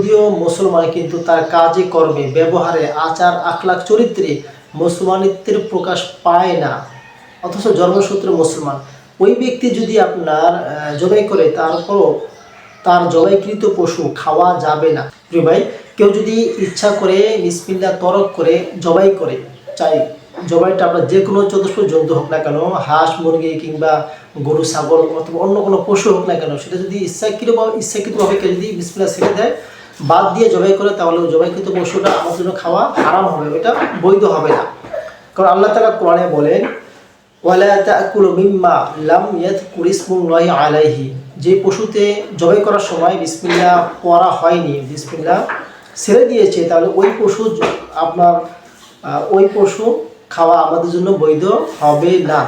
যদিও মুসলমান কিন্তু তার কাজে, কর্মে, ব্যবহারে, আচার আখলাক চরিত্রে মুসলমানিত্বের প্রকাশ পায় না। অথচ জন্মসূত্রে মুসলমান। ওই ব্যক্তি যদি আপনার জবাই করে, তারপরও তার জবাইকৃত পশু খাওয়া যাবে না। প্রিয় ভাই, কেউ যদি ইচ্ছা করে, বিসমিল্লা তরক করে, জবাই করে, চাই, জবাইটা আপনার যে কোনো চতুষ্প জন্তু হোক না কেন, হাঁস, মুরগি কিংবা গরু, ছাগল অথবা অন্য কোনো পশু হোক না কেন, সেটা যদি ইচ্ছাকৃতভাবে ইচ্ছাকৃতভাবে কেউ যদি বিসমিল্লা ছেড়ে দেয় বাদ দিয়ে জবাই করে, তাহলে জবাইকৃত পশুটা আমার জন্য খাওয়া হারাম হবে এটা বৈধ হবে না। কারণ আল্লাহ তালা কোরআনে বলেন যে পশুতে জবাই করার সময় বিসমিল্লাহ পড়া হয়নি, বিসমিল্লাহ ছেড়ে দিয়েছে, তাহলে ওই পশু আপনার ওই পশু খাওয়া আমাদের জন্য বৈধ হবে না।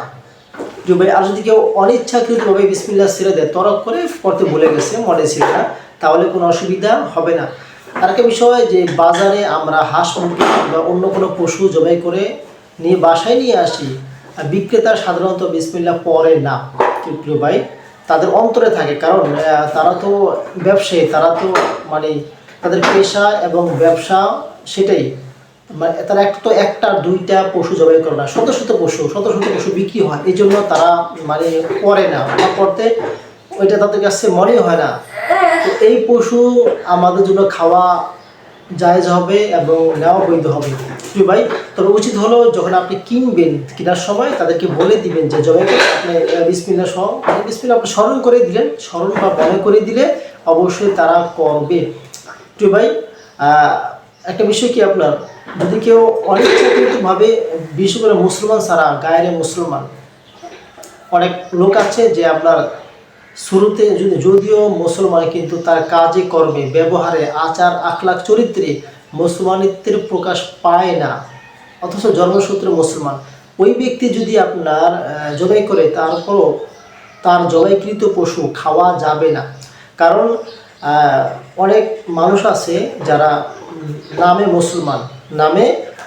ভাই আর যদি কেউ অনিচ্ছাকৃতভাবে বিসমিল্লাহ ছেড়ে দেয়, তরক করে পড়তে ভুলে গেছে মনে ছিল না তাহলে কোনো অসুবিধা হবে না। আর একটা বিষয় যে বাজারে আমরা হাঁস, মুরগি বা অন্য কোনো পশু জবাই করে নিয়ে বাসায় নিয়ে আসি, আর বিক্রেতা সাধারণত বিসমিল্লাহ পরে না। প্রিয় ভাই, তাদের অন্তরে থাকে, কারণ তারা তো ব্যবসায়ী, তারা তো মানে তাদের পেশা এবং ব্যবসা সেটাই। মানে তারা এক তো একটা, দুইটা পশু জবাই করে না, শত শত পশু, শত শত পশু বিক্রি হয় এই জন্য তারা মানে করে না, বা করতে ওইটা তাদের কাছে মনে হয় না। তো এই পশু আমাদের জন্য খাওয়া জায়েজ হবে এবং নেওয়া বৈধ হবে। প্রিয় ভাই, তবে উচিত হলো যখন আপনি কিনবেন কেনার সময় তাদেরকে বলে দিবেন যে জবাই করে আপনি বিসমিল্লা সহ বিসমিল্লা আপনি স্মরণ করে দিলেন, স্মরণ বা মনে করে দিলে অবশ্যই তারা করবে। প্রিয় ভাই একটা বিষয় কি আপনার? যদি কেউ অনিচ্ছাকৃতভাবে বিশেষ করে মুসলমান ছাড়া, গায়ের মুসলমান, অনেক লোক আছে যে আপনার শুরুতে যদি যদিও মুসলমান কিন্তু তার কাজে কর্মে, ব্যবহারে, আচার আখলাক চরিত্রে মুসলমানিত্বের প্রকাশ পায় না, অথচ জন্মসূত্রে মুসলমান। ওই ব্যক্তি যদি আপনার জবাই করে তারপরও তার জবাইকৃত পশু খাওয়া যাবে না। কারণ অনেক মানুষ আছে যারা নামে মুসলমান নামে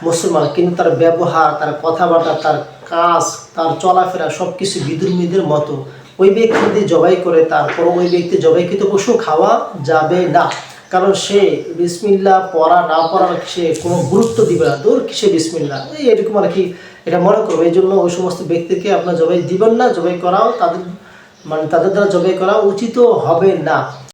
মুসলমান, কিন্তু তার ব্যবহার, তার কথাবার্তা, তার কাজ, তার চলাফেরা সব কিছু বিদুর্মীদের মতো। ওই ব্যক্তি যদি জবাই করে তারপর ওই ব্যক্তি জবাইকৃত পশু খাওয়া যাবে না। কারণ সে বিসমিল্লা পড়া, না পড়ার সে কোনো গুরুত্ব দিবে না। দূর সে বিসমিল্লা? এই এরকম আর কি এটা মনে করবে। এই জন্য ওই সমস্ত ব্যক্তিকে আপনার জবাই দিবেন না, জবাই করাও তাদের মানে তাদের দ্বারা জবাই করা উচিত হবে না।